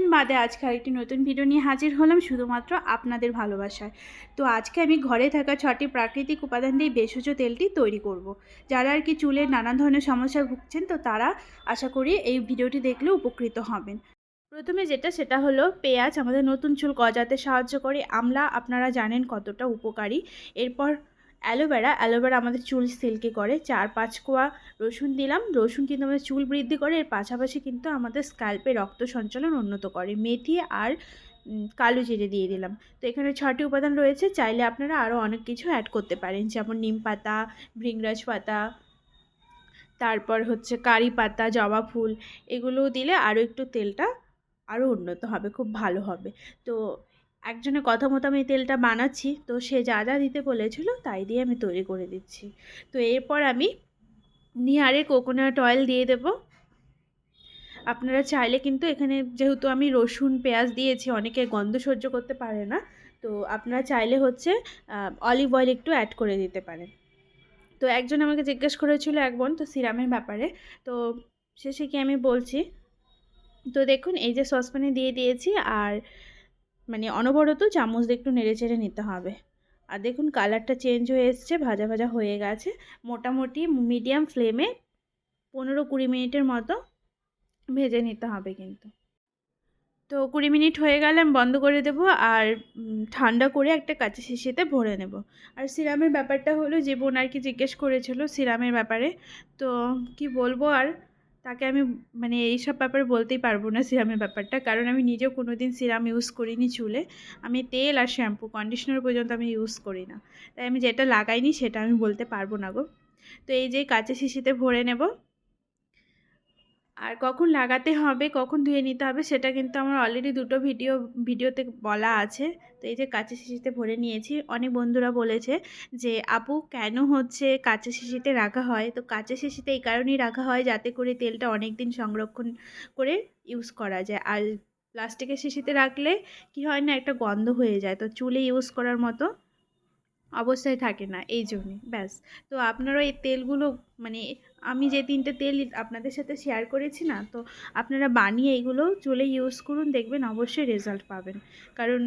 দিন বাদে আজকে আরেকটি নতুন ভিডিও নিয়ে হাজির হলাম শুধুমাত্র আপনাদের ভালোবাসায়। তো আজকে আমি ঘরে থাকা ছটি প্রাকৃতিক উপাদান দিয়ে ভেষজ তেলটি তৈরি করব। যারা আর কি চুলের নানান ধরনের সমস্যায় ভুগছেন, তো তারা আশা করি এই ভিডিওটি দেখলে উপকৃত হবেন। প্রথমে যেটা, সেটা হলো পেঁয়াজ। আমাদের নতুন চুল গজাতে সাহায্য করে। আমলা, আপনারা জানেন কতটা উপকারী। এরপর অ্যালোভেরা অ্যালোভেরা আমাদের চুল সিল্কি করে, চার পাঁচ কোয়া রসুন দিলাম, রসুন কিন্তু আমাদের চুল বৃদ্ধি করে, এর পাশাপাশি কিন্তু আমাদের স্ক্যাল্পে রক্ত সঞ্চালন উন্নত করে, মেথি আর কালো জিরে দিয়ে দিলাম। তো এখানে ছটি উপাদান রয়েছে, চাইলে আপনারা আরও অনেক কিছু অ্যাড করতে পারেন, যেমন নিম পাতা, ভৃংরাজ পাতা, তারপর হচ্ছে কারি পাতা, জবা ফুল এগুলো দিলে আরও একটু তেলটা আরও উন্নত হবে, খুব ভালো হবে। তো একজনের কথা মতো আমি তেলটা বানাচ্ছি, তো সে যা যা দিতে বলেছিল তাই দিয়ে আমি তৈরি করে দিচ্ছি। তো এরপর আমি নিয়ারে কোকোনাট অয়েল দিয়ে দেব। আপনারা চাইলে কিন্তু এখানে যেহেতু আমি রসুন, পেঁয়াজ দিয়েছি অনেকে গন্ধ সহ্য করতে পারে না, তো আপনারা চাইলে হচ্ছে অলিভ অয়েল একটু অ্যাড করে দিতে পারেন। তো একজন আমাকে জিজ্ঞেস করেছিল, এক বোন, তো সিরামের ব্যাপারে, তো শেষে কি আমি বলছি, তো দেখুন, এই যে সসপ্যানে দিয়ে দিয়েছি, আর মানে অনবরত চামচ দিয়ে একটু নেড়ে চেড়ে নিতে হবে। আর দেখুন কালারটা চেঞ্জ হয়ে এসছে, ভাজা ভাজা হয়ে গেছে। মোটামুটি মিডিয়াম ফ্লেমে পনেরো কুড়ি মিনিটের মতো ভেজে নিতে হবে কিন্তু। তো কুড়ি মিনিট হয়ে গেলে আমি বন্ধ করে দেবো আর ঠান্ডা করে একটা কাঁচা শিশিতে ভরে নেব। আর সিরামের ব্যাপারটা হলো যে বোন আর কি জিজ্ঞেস করেছিল সিরামের ব্যাপারে। তো কি বলব আর তাকে আমি মানে এইসব ব্যাপারে বলতেই পারব না সিরামের ব্যাপারটা। কারণ আমি নিজেও কোনো দিন সিরাম ইউজ করিনি চুলে। আমি তেল আর শ্যাম্পু কন্ডিশনার পর্যন্ত আমি ইউজ করি না। তাই আমি যেটা লাগাইনি সেটা আমি বলতে পারব না গো। তো এই যে কাঁচা শিশিতে ভরে নেব। আর কখন লাগাতে হবে, কখন ধুয়ে নিতে হবে, সেটা কিন্তু আমার অলরেডি দুটো ভিডিও ভিডিওতে বলা আছে। তো এই যে কাঁচা শিশিতে ভরে নিয়েছি। অনেক বন্ধুরা বলেছে যে, আপু, কেন হচ্ছে কাঁচা শিশিতে রাখা হয়? তো কাঁচা শিশিতে এই কারণেই রাখা হয়, যাতে করে তেলটা অনেক দিন সংরক্ষণ করে ইউজ করা যায়। আর প্লাস্টিকের শিশিতে রাখলে কি হয় না, একটা গন্ধ হয়ে যায়। তো চুলে ইউজ করার মতো অবস্থায় থাকে না এই জন্যই ব্যাস। তো আপনারা এই তেলগুলো মানে আমি যে তিনটে তেল আপনাদের সাথে শেয়ার করেছি না, তো আপনারা বানিয়ে এগুলো চুলে ইউজ করুন, দেখবেন অবশ্যই রেজাল্ট পাবেন। কারণ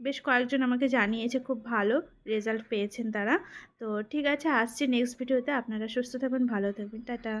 বেশ কয়েকজন আমাকে জানিয়েছে, খুব ভালো রেজাল্ট পেয়েছেন তারা। তো ঠিক আছে, আসছে নেক্সট ভিডিওতে আপনারা সুস্থ থাকবেন ভালো থাকবেন টাটা।